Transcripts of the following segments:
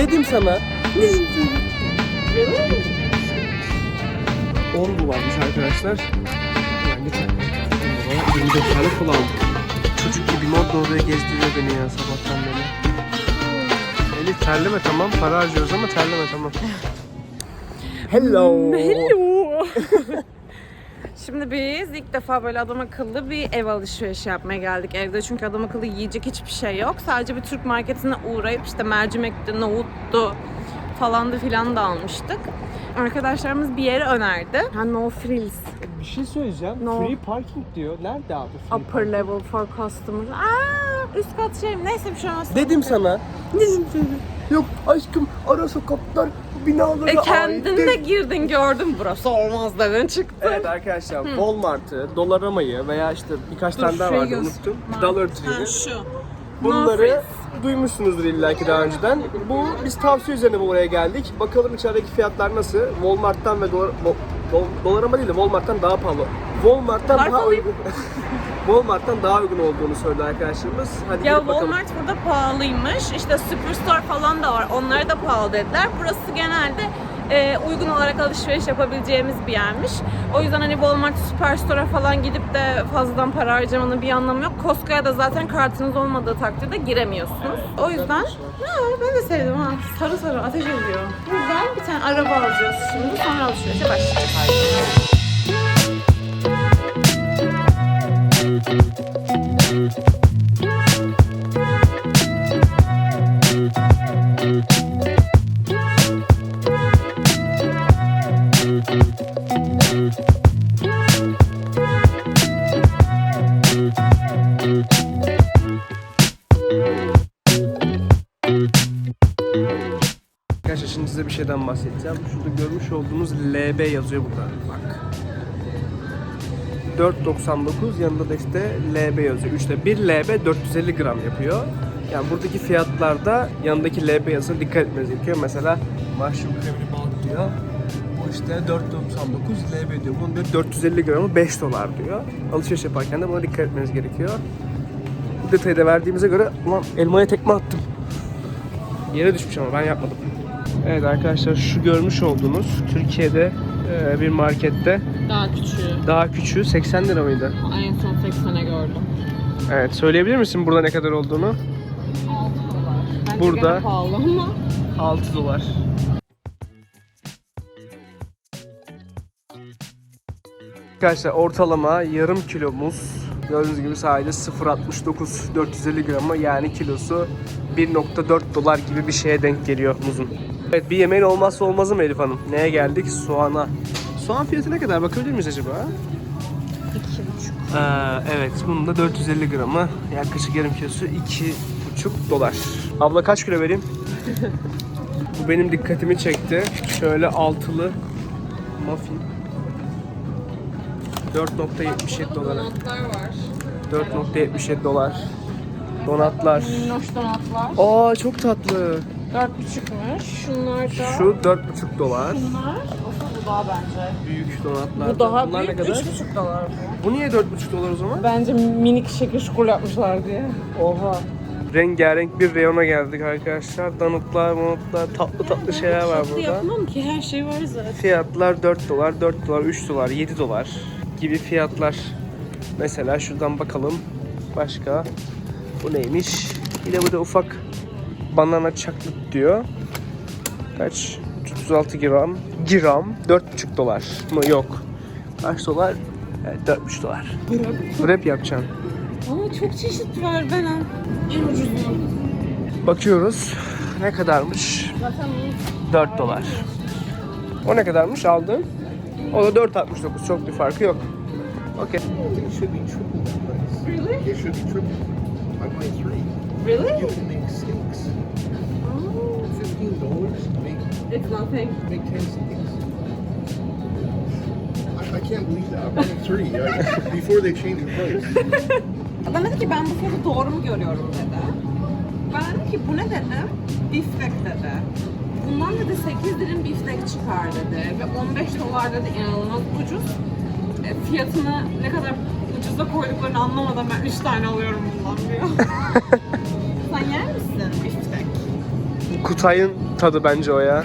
Dedim sana. 10 dolarmış arkadaşlar. Yani geçen 10 dolara 24 tane aldık. Çocuk gibi orada oraya gezdiriyor beni ya sabahtan beri. Elif terleme tamam para harcıyoruz ama terleme tamam. Hello. Hello. Şimdi biz ilk defa böyle adam akıllı bir ev alışverişi yapmaya geldik evde. Çünkü adam akıllı yiyecek hiçbir şey yok. Sadece bir Türk marketine uğrayıp işte mercimekti, nohuttu falan da filan da almıştık. Arkadaşlarımız bir yere önerdi. Ha no frills. Bir şey söyleyeceğim. No. Free parking diyor. Nerede abi free Upper parking? level for customers. Aa, üst kat şey neyse bir şey olmaz. Dedim sana. Dedim sana. Yok aşkım ara sokaklar binalara E kendin aittir. de girdin gördün burası olmaz dedin çıktın. Evet arkadaşlar Walmart'ı, Dollarama veya işte birkaç Dur, tane daha şurayı vardı unuttum. Dollar Ha, Tree'yi. şu. Bunları duymuşsunuzdur illaki daha önceden. Bu biz tavsiye üzerine buraya geldik. Bakalım içerideki fiyatlar nasıl? Walmart'tan ve dolar, do, do, Dollarama değil de Walmart'tan daha pahalı. Walmart'tan Zarf daha uygun. Walmart'tan daha uygun olduğunu söyledi arkadaşlarımız. Hadi Ya gidip bakalım. Walmart burada pahalıymış. İşte Superstore falan da var. Onlara da pahalı dediler. Burası genelde e, uygun olarak alışveriş yapabileceğimiz bir yermiş. O yüzden hani Walmart Superstore'a falan gidip de fazladan para harcamanın bir anlamı yok. Costco'ya da zaten kartınız olmadığı takdirde giremiyorsunuz. O yüzden ya, ben de sevdim ha. Sarı sarı ateş ediyor. Buradan bir tane araba alacağız şimdi. Sonra alışverişe başlayacağız. Şeyden bahsedeceğim. Şurada görmüş olduğunuz LB yazıyor burada. Bak. 4.99 yanında da işte LB yazıyor. 3'te 1 LB 450 gram yapıyor. Yani buradaki fiyatlarda yanındaki LB yazısına dikkat etmeniz gerekiyor. Mesela mushroom kremli balık diyor. Bu işte 4.99 LB diyor. Bunun diyor 450 gramı 5 dolar diyor. Alışveriş yaparken de buna dikkat etmeniz gerekiyor. Bu detayı da verdiğimize göre ulan elmaya tekme attım. Yere düşmüş ama ben yapmadım. Evet arkadaşlar şu görmüş olduğunuz Türkiye'de e, bir markette Daha küçüğü. daha küçüğü 80 lira mıydı? En son 80'e gördüm. Evet söyleyebilir misin burada ne kadar olduğunu? 6 dolar. Bence Burada- gene pahalı ama. 6 dolar. Arkadaşlar ortalama yarım kilo muz gördüğünüz gibi sahilde 0.69 450 gramı yani kilosu 1.4 dolar gibi bir şeye denk geliyor muzun. Evet bir yemeğin olmazsa olmazı mı Elif Hanım? Neye geldik? Soğana. Soğan fiyatı ne kadar bakabilir miyiz acaba? 2,5. Ee, evet bunun da 450 gramı yaklaşık yarım kilosu 2,5 dolar. Abla kaç kilo vereyim? Bu benim dikkatimi çekti. Şöyle altılı muffin. 4.77 dolara. Donatlar var. 4.77 dolar. Donatlar. Minnoş donatlar. Aa çok tatlı. 4,5'muş. Şunlar da. Şu 4.5 dolar. Bunlar. Of bu daha bence. Büyük donatlar. Bu daha Bunlar büyük. ne kadar? 3,5 dolar bu. Bu niye 4.5 dolar o zaman? Bence minik şekil şukul yapmışlar diye. Oha. Rengarenk bir reyona geldik arkadaşlar. Donutlar, monutlar, tatlı tatlı şeyler var Tatlı burada. yapmam ki her şey var zaten. Fiyatlar 4 dolar, 4 dolar, 3 dolar, 7 dolar gibi fiyatlar. Mesela şuradan bakalım. Başka bu neymiş? Yine burada ufak banana chocolate diyor. Kaç? 36 gram. Gram 4,5 dolar mı? Yok. Kaç dolar? Evet 4,5 dolar. Wrap yapacağım. Ama çok çeşit var ben. En ucuzu. Bakıyoruz. Ne kadarmış? Zaten 4 dolar. O ne kadarmış aldın? O da 4.69. Çok bir farkı yok. Okey. It should be triple that price. Really? It should be triple. I buy three. Really? I, I can't believe that. Three before they changed the price. Adam dedi ki ben bu fiyatı doğru mu görüyorum dedi. Ben dedim ki bu ne dedim? Biftek dedi. Bundan dedi 8 dilim biftek çıkar dedi. Ve 15 dolar dedi inanılmaz ucuz. E, fiyatını ne kadar ucuza koyduklarını anlamadan ben 3 tane alıyorum bundan diyor. Sen yer misin biftek? Kutay'ın tadı bence o ya.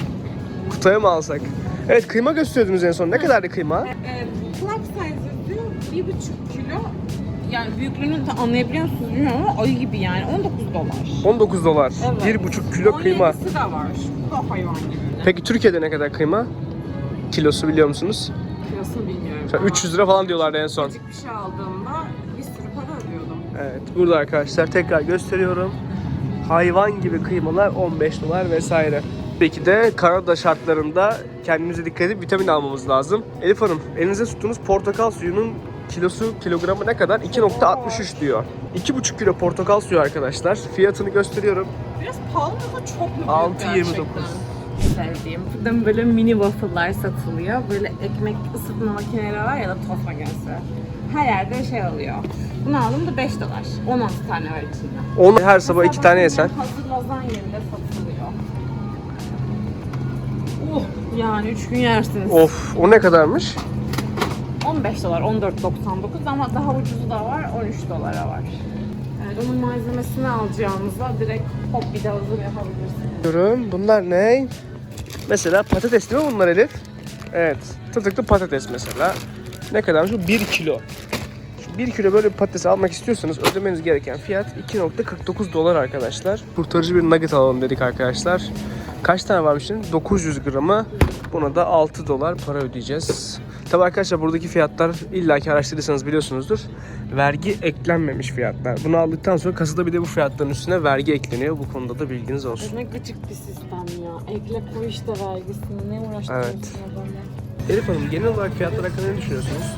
Kutay'a mı alsak? Evet kıyma gösteriyordunuz en son. Ne kadardı kıyma? E, club size diyor bir buçuk kilo. Yani büyüklüğünü de anlayabiliyor musunuz bilmiyorum ama ayı gibi yani 19 dolar. 19 dolar. Evet. 1,5 kilo kıyma. 17'si de var. Bu da hayvan gibi. Peki Türkiye'de ne kadar kıyma? Kilosu biliyor musunuz? Kilosunu bilmiyorum. Mesela ama 300 lira falan diyorlardı en son. Küçük bir şey aldığımda bir sürü para ödüyordum. Evet burada arkadaşlar tekrar gösteriyorum. Hayvan gibi kıymalar 15 dolar vesaire. Peki de Kanada şartlarında kendimize dikkat edip vitamin almamız lazım. Elif Hanım elinize tuttuğunuz portakal suyunun kilosu kilogramı ne kadar? 2.63 diyor. 2.5 kilo portakal suyu arkadaşlar. Fiyatını gösteriyorum. Biraz pahalı ama çok mu büyük 6.29. gerçekten? Sevdiğim. Buradan böyle mini waffle'lar satılıyor. Böyle ekmek ısıtma makineleri var ya da tost makinesi. Her yerde şey alıyor. Bunu aldım da 5 dolar. 16 tane var içinde. Onu her sabah iki tane yesen. Hazır lazanyemde satılıyor. Yani 3 gün yersiniz. Of o ne kadarmış? 15 dolar, 14.99 ama daha ucuzu da var, 13 dolara var. Evet, onun malzemesini alacağınızda direkt hop bir de hazır yapabilirsiniz. Görün bunlar ne? Mesela patates değil mi bunlar Elif? Evet. Tırtıklı patates mesela. Ne kadarmış bu? 1 kilo. Şu 1 kilo böyle bir patates almak istiyorsanız ödemeniz gereken fiyat 2.49 dolar arkadaşlar. Kurtarıcı bir nugget alalım dedik arkadaşlar. Kaç tane varmış şimdi? 900 gramı. Buna da 6 dolar para ödeyeceğiz. Tabi arkadaşlar buradaki fiyatlar illaki araştırırsanız biliyorsunuzdur. Vergi eklenmemiş fiyatlar. Bunu aldıktan sonra kasada bir de bu fiyatların üstüne vergi ekleniyor. Bu konuda da bilginiz olsun. Ne gıcık bir sistem ya. Ekle koy işte vergisini. Ne uğraştırıyorsun Evet. adamı? Elif Hanım genel olarak fiyatlar hakkında ne düşünüyorsunuz?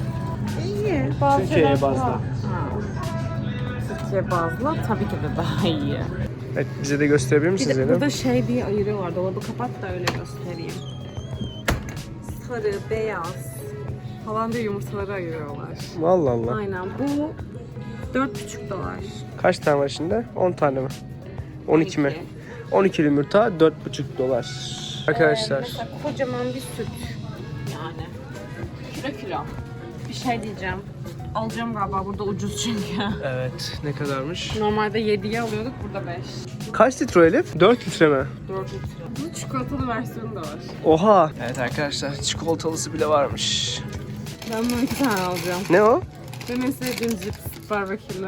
İyi. Bazı Türkiye'ye bazlı. Türkiye bazlı tabii ki de daha iyi. Evet bize de gösterebilir Bir misiniz de Elif? burada şey diye ayırıyorlar. Dolabı kapat da öyle göstereyim. Sarı, beyaz falan diye yumurtaları ayırıyorlar. Allah Allah. Aynen bu 4,5 dolar. Kaç tane var şimdi? 10 tane mi? 12 mi? 12 yumurta 4,5 dolar. Arkadaşlar Ee, mesela kocaman bir süt. Yani. Kilo kilo. Bir şey diyeceğim. Alacağım galiba burada ucuz çünkü. evet ne kadarmış? Normalde 7'ye alıyorduk burada 5. Kaç litre o Elif? 4 litre mi? 4 litre. Bunun çikolatalı versiyonu da var. Oha. Evet arkadaşlar çikolatalısı bile varmış. Ben bunu iki tane alacağım. Ne o? Benim en sevdiğim cips barbekülü.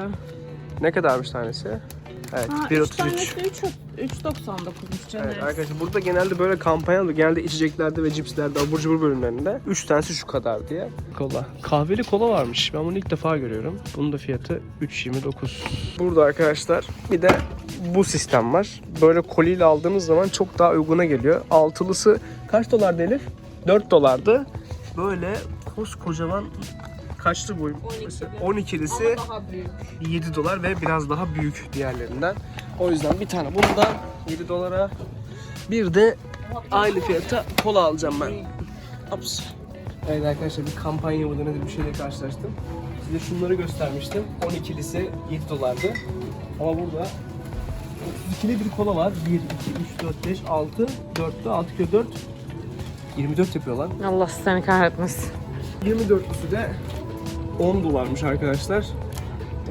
Ne kadarmış tanesi? Evet 3 1.33. tanesi 3 3.99'muş canım. Evet arkadaşlar burada genelde böyle kampanya oluyor. Genelde içeceklerde ve cipslerde, abur cubur bölümlerinde 3 tanesi şu kadar diye. Kola. Kahveli kola varmış. Ben bunu ilk defa görüyorum. Bunun da fiyatı 3.29. Burada arkadaşlar bir de bu sistem var. Böyle koliyle aldığınız zaman çok daha uyguna geliyor. Altılısı kaç dolardı Elif? 4 dolardı. Böyle koskocaman kaçtı bu? 12'li. Mesela 12'lisi Ama daha büyük. 7 dolar ve biraz daha büyük diğerlerinden. O yüzden bir tane bundan 7 dolara bir de aynı fiyata kola alacağım ben. Ops. Evet arkadaşlar bir kampanya burada nedir bir şeyle karşılaştım. Size şunları göstermiştim. 12'lisi 7 dolardı. Ama burada 32'li bir kola var. 1, 2, 3, 4, 5, 6, 4'te 6 kilo 4. 24 yapıyor lan. Allah seni kahretmesin. 24'lüsü de 10 dolarmış arkadaşlar.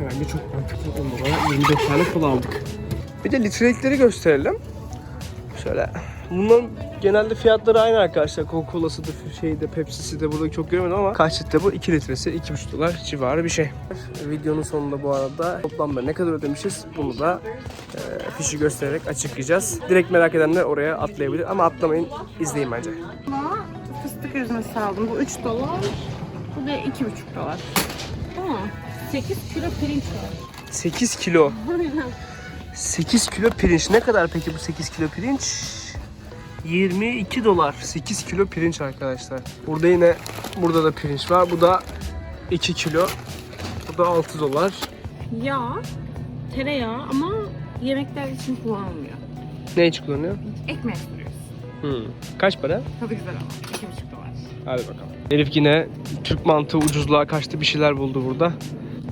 Bence çok mantıklı 10 dolara 25 tane kola aldık. Bir de litrelikleri gösterelim. Şöyle. Bunların genelde fiyatları aynı arkadaşlar. Coca-Cola'sı da şeyde Pepsi'si de burada çok görmedim ama kaç litre bu? 2 litresi 2,5 dolar civarı bir şey. Videonun sonunda bu arada toplamda ne kadar ödemişiz bunu da e, fişi göstererek açıklayacağız. Direkt merak edenler oraya atlayabilir ama atlamayın izleyin bence. Fıstık ezmesi aldım. Bu 3 dolar. Bu da 2,5 dolar. Aa, 8 kilo pirinç var. 8 kilo 8 kilo pirinç. Ne kadar peki bu 8 kilo pirinç? 22 dolar. 8 kilo pirinç arkadaşlar. Burada yine burada da pirinç var. Bu da 2 kilo. Bu da 6 dolar. Yağ, tereyağı ama yemekler için kullanılmıyor. Ne için kullanıyor? Ekmek sürüyoruz. Hmm. Kaç para? Tadı güzel ama. 2,5 dolar. Hadi bakalım. Elif yine Türk mantığı ucuzluğa kaçtı bir şeyler buldu burada.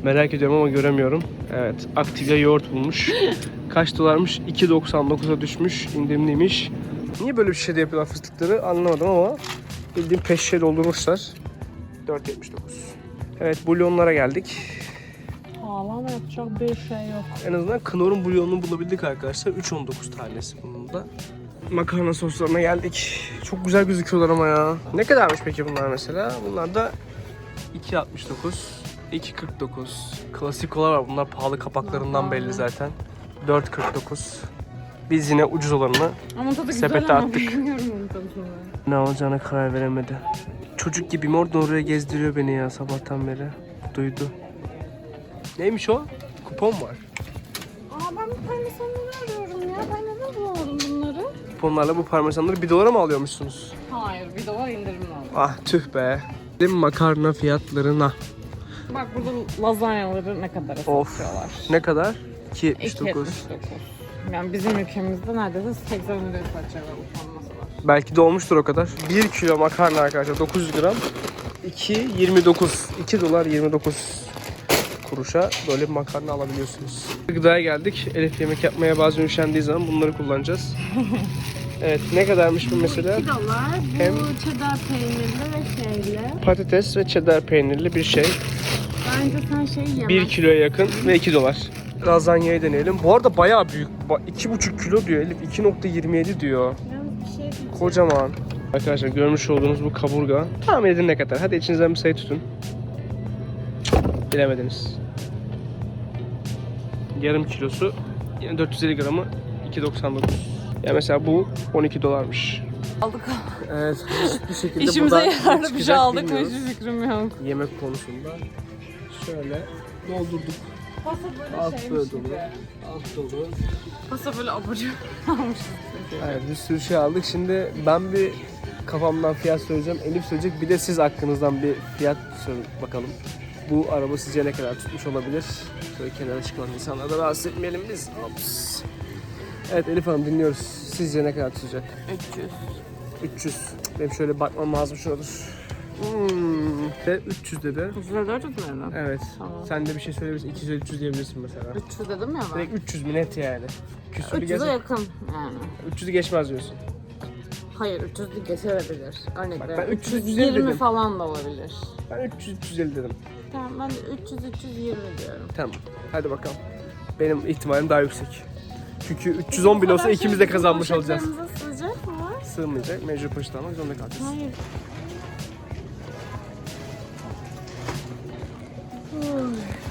Merak ediyorum ama göremiyorum. Evet, Activia yoğurt bulmuş. Kaç dolarmış? 2.99'a düşmüş, indirimliymiş. Niye böyle bir şey de yapıyorlar fıstıkları anlamadım ama bildiğim peşşe doldurmuşlar. 4.79. Evet, bulyonlara geldik. Ağlama yapacak bir şey yok. En azından Knorr'un bulyonunu bulabildik arkadaşlar. 3.19 tanesi bunun da. Makarna soslarına geldik. Çok güzel gözüküyorlar ama ya. Ne kadarmış peki bunlar mesela? Bunlar da 2.69, 2.49. Klasik olarak bunlar pahalı kapaklarından belli zaten. 4.49. Biz yine ucuz olanını Ama tadı Sepete güzel ama attık. bilmiyorum ne alacağına karar veremedi. Çocuk gibiyim oradan oraya gezdiriyor beni ya sabahtan beri. Duydu. Neymiş o? Kupon var. Aa ben bu parmesanları arıyorum ya. Ben neden bulamadım bunları? Kuponlarla bu parmesanları 1 dolara mı alıyormuşsunuz? Hayır bir de var indirim var. Ah tüh be. Değil mi makarna fiyatlarına? Bak burada lazanyaları ne kadar Of. satıyorlar. Ne kadar? 2.79. 2.79. Yani bizim ülkemizde neredeyse 80 liraya satacaklar utanması var. Belki de olmuştur o kadar. 1 kilo makarna arkadaşlar 900 gram. 2 29. 2 dolar 29 kuruşa böyle bir makarna alabiliyorsunuz. Gıdaya geldik. Elif yemek yapmaya bazen üşendiği zaman bunları kullanacağız. evet ne kadarmış bu mesela? 2 dolar. Bu Hem- cheddar peynirli ve şeyli. Patates ve cheddar peynirli bir şey. Bence sen şey yeme. 1 kiloya yakın ve 2 dolar. Lazanyayı deneyelim. Bu arada bayağı büyük. Ba- 2,5 kilo diyor Elif. 2.27 diyor. Bir şey. Kocaman. Arkadaşlar görmüş olduğunuz bu kaburga. Tahmin edin ne kadar. Hadi içinizden bir sayı tutun. Bilemediniz. Yarım kilosu yine 450 gramı 2.99. Ya mesela bu 12 dolarmış. Aldık. Evet bir şekilde İşimize yararlı bir şey aldık mı hiçbir fikrim yok. Yemek konusunda şöyle doldurduk. Pasta böyle Alt şeymiş böyle dolu. gibi. Alt dolu. Pasta böyle abucu almışız. Evet bir sürü şey aldık. Şimdi ben bir kafamdan fiyat söyleyeceğim. Elif söyleyecek. Bir de siz hakkınızdan bir fiyat söyle bakalım. Bu araba sizce ne kadar tutmuş olabilir? Şöyle kenara çıkan insanları da rahatsız etmeyelim biz. Ops. Evet Elif Hanım dinliyoruz. Sizce ne kadar tutacak? 300. 300. Benim şöyle bakmam lazım şuradır. Hmm. Ve 300 dedi. 300 400 mü dedin? Evet. Tamam. Sen de bir şey söyleyebilirsin. 200 300 diyebilirsin mesela. 300 dedim ya ben. Direkt 300 mi net yani. Küsürü 300'e geçer. yakın yani. 300'ü geçmez diyorsun. Hayır 300 de geçebilir. Örnek Bak, ben 300 320 dedim. falan da olabilir. Ben 300 350 dedim. Tamam ben de 300 320 diyorum. Tamam. Hadi bakalım. Benim ihtimalim daha yüksek. Çünkü 310 bin olsa şey ikimiz de kazanmış olacağız. Poşetlerimize sığacak mı? Sığmayacak. Mecbur poşet almak zorunda kalacağız. Hayır.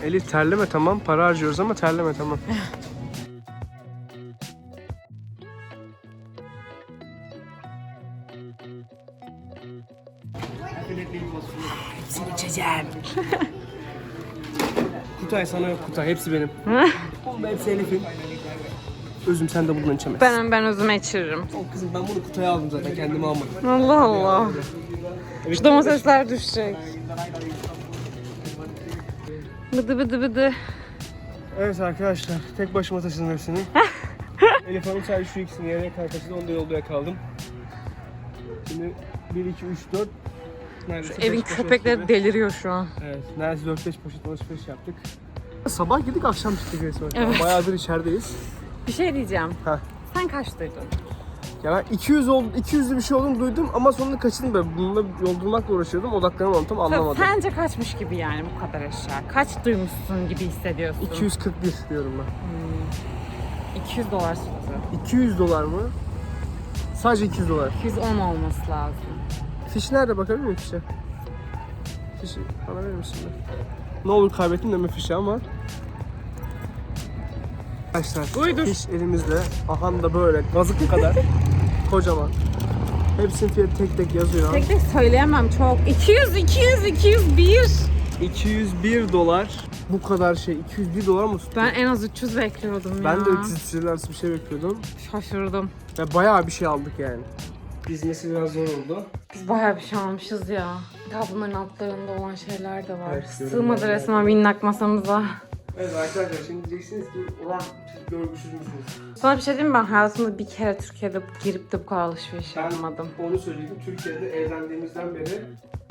Elif terleme tamam. Para harcıyoruz ama terleme tamam. Kutay sana yok Kutay. Hepsi benim. Oğlum hepsi Elif'in. Özüm sen de bundan içemezsin. Ben ben özüme içiririm. O kızım ben bunu Kutay'a aldım zaten kendime almadım. Allah Allah. Şu domatesler düşecek. Bıdı bıdı bıdı. Evet arkadaşlar tek başıma taşıdım hepsini. Elif Hanım sadece şu ikisini yerine kadar taşıdı onu da yolda yakaladım. Şimdi 1, 2, 3, 4 neredeyse Evin beş poşet köpekleri gibi. deliriyor şu an. Evet neredeyse 4-5 poşet alışveriş yaptık. Sabah girdik akşam çıktık resmen. Evet. Bayağıdır içerideyiz. Bir şey diyeceğim. Heh. Sen kaç duydun? Ya ben 200 oldu, 200'lü bir şey olduğunu duydum ama sonunda kaçırdım ben. Bununla yol durmakla uğraşıyordum. Odaklanamadım tam anlamadım. Sence kaçmış gibi yani bu kadar eşya? Kaç duymuşsun gibi hissediyorsun? 241 diyorum ben. 200 dolar tuttu. 200 dolar mı? Sadece 200 dolar. 210 olması lazım. Fiş nerede bakabilir miyim fişe? Fişi bana verir misin? Ne olur kaybettim deme fişi ama. Arkadaşlar Uydur. fiş elimizde. Aha da böyle gazık kadar. Kocaman. Hepsinin fiyatı tek tek yazıyor. Tek tek söyleyemem çok. 200, 200, 201. 201 dolar. Bu kadar şey 201 dolar mı tuttu? Ben en az 300 bekliyordum ya. Ben de 300 lira arası bir şey bekliyordum. Şaşırdım. Ve bayağı bir şey aldık yani. Dizmesi biraz zor oldu. Biz bayağı bir şey almışız ya. Daha bunların altlarında olan şeyler de var. Evet, Sığmadı resmen minnak masamıza. Evet arkadaşlar şimdi diyeceksiniz ki ulan siz görgüsüz müsünüz? Sana bir şey diyeyim mi? Ben hayatımda bir kere Türkiye'de girip de bu kadar alışveriş yapmadım. onu söyleyeyim. Türkiye'de evlendiğimizden beri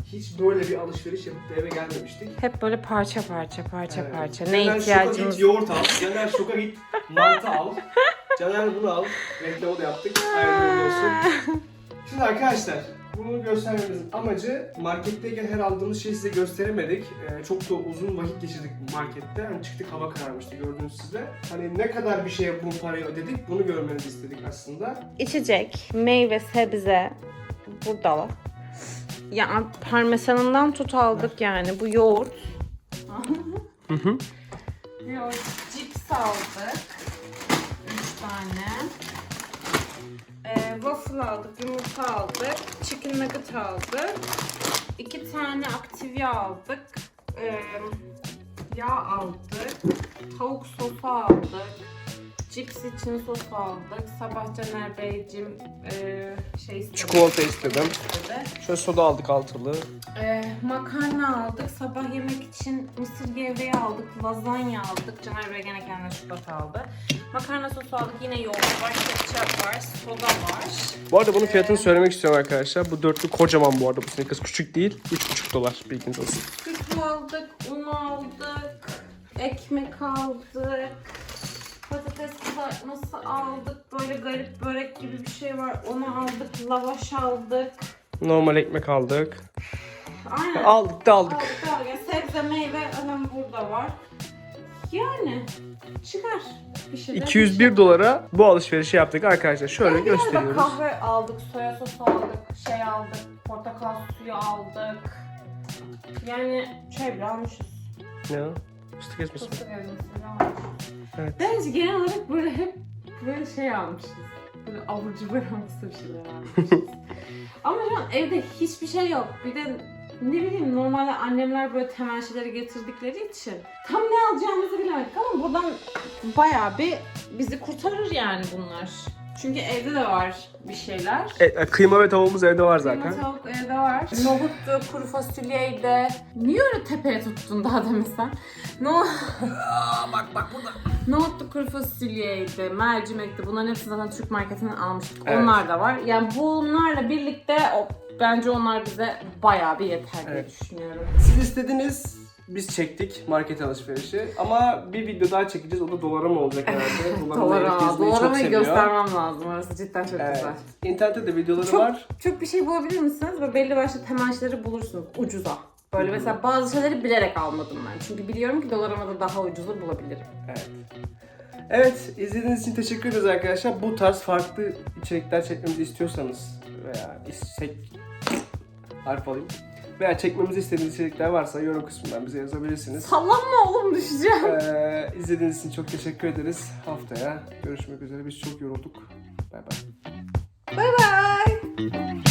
hiç böyle bir alışveriş yapıp da eve gelmemiştik. Hep böyle parça parça parça Evet. parça. Caner Ne şoka ihtiyacımız git yoğurt al. Caner şoka git mantı al. Caner bunu al. Reklamı da yaptık. Hayırlı uğurlu olsun. Şimdi arkadaşlar Bunu göstermemizin amacı marketteyken her aldığımız şeyi size gösteremedik. Ee, çok da uzun vakit geçirdik markette. Hani çıktık hava kararmıştı gördüğünüz sizde. Hani ne kadar bir şeye bu parayı ödedik bunu görmenizi istedik aslında. İçecek, meyve, sebze burada var. Ya parmesanından tut aldık yani bu yoğurt. Hı hı. yoğurt, cips aldık. Üç tane. Ee, waffle aldık, yumurta aldık, chicken nugget aldık. İki tane Activia aldık. Ee, yağ aldık. Tavuk sosu aldık. Cips için sos aldık. Sabah Caner Beyciğim e, şey istedi. Çikolata istedim. istedi. Şöyle soda aldık altılı. Ee, makarna aldık. Sabah yemek için mısır gevreği aldık. Lazanya aldık. Caner Bey gene kendine çikolata aldı. Makarna sosu aldık. Yine yoğurt var, ketçap var, soda var. Bu arada bunun fiyatını söylemek istiyorum arkadaşlar. Bu dörtlü kocaman bu arada bu Snickers küçük değil. 3,5 dolar bilginiz olsun. Süt aldık, un aldık, ekmek aldık. Patates kızartması aldık. Böyle garip börek gibi bir şey var. Onu aldık. Lavaş aldık. Normal ekmek aldık. Aynen. Aldık da aldık. Aldık aldık. Yani sebze, meyve hemen burada var. Yani çıkar bir şeyler. 201 dolara bu alışverişi yaptık arkadaşlar. Şöyle Bir arada gösteriyoruz. kahve aldık, soya sosu aldık, şey aldık, portakal suyu aldık. Yani şey bile almışız. Ne o? Fıstık ezmesi. Fıstık ezmesi. Evet. Bence genel olarak böyle hep böyle şey almışız. Böyle abur cubur hamsi bir şeyler almışız. Ama şu an evde hiçbir şey yok. Bir de ne bileyim normalde annemler böyle temel şeyleri getirdikleri için tam ne alacağımızı bilemedik ama buradan bayağı bir bizi kurtarır yani bunlar. Çünkü evde de var bir şeyler. E, e, kıyma ve tavuğumuz evde var zaten. Kıyma tavuk evde var. Nohuttu, kuru fasulyeydi. Niye öyle tepeye tuttun daha demin sen? No... bak bak burada. Nohuttu, kuru fasulyeydi, mercimekti. Bunların hepsini zaten Türk marketinden almıştık. Evet. Onlar da var. Yani bunlarla birlikte o, bence onlar bize bayağı bir yeter diye Evet. düşünüyorum. Siz istediniz. Biz çektik market alışverişi ama bir video daha çekeceğiz. O da dolara mı olacak herhalde? Dolara, dolara seviyor. göstermem lazım. Orası cidden çok Evet. güzel. İnternette de videoları Çok, var. çok bir şey bulabilir misiniz? Ve belli başlı temel şeyleri bulursunuz ucuza. Böyle mesela bazı şeyleri bilerek almadım ben. Çünkü biliyorum ki dolarıma da daha ucuzu bulabilirim. Evet. Evet, izlediğiniz için teşekkür ederiz arkadaşlar. Bu tarz farklı içerikler çekmemizi istiyorsanız veya istek harf alayım. Veya çekmemizi istediğiniz içerikler varsa yorum kısmından bize yazabilirsiniz. Sallanma oğlum düşeceğim. Ee, izlediğiniz için çok teşekkür ederiz. Haftaya görüşmek üzere. Biz çok yorulduk. Bay bay. Bay bay.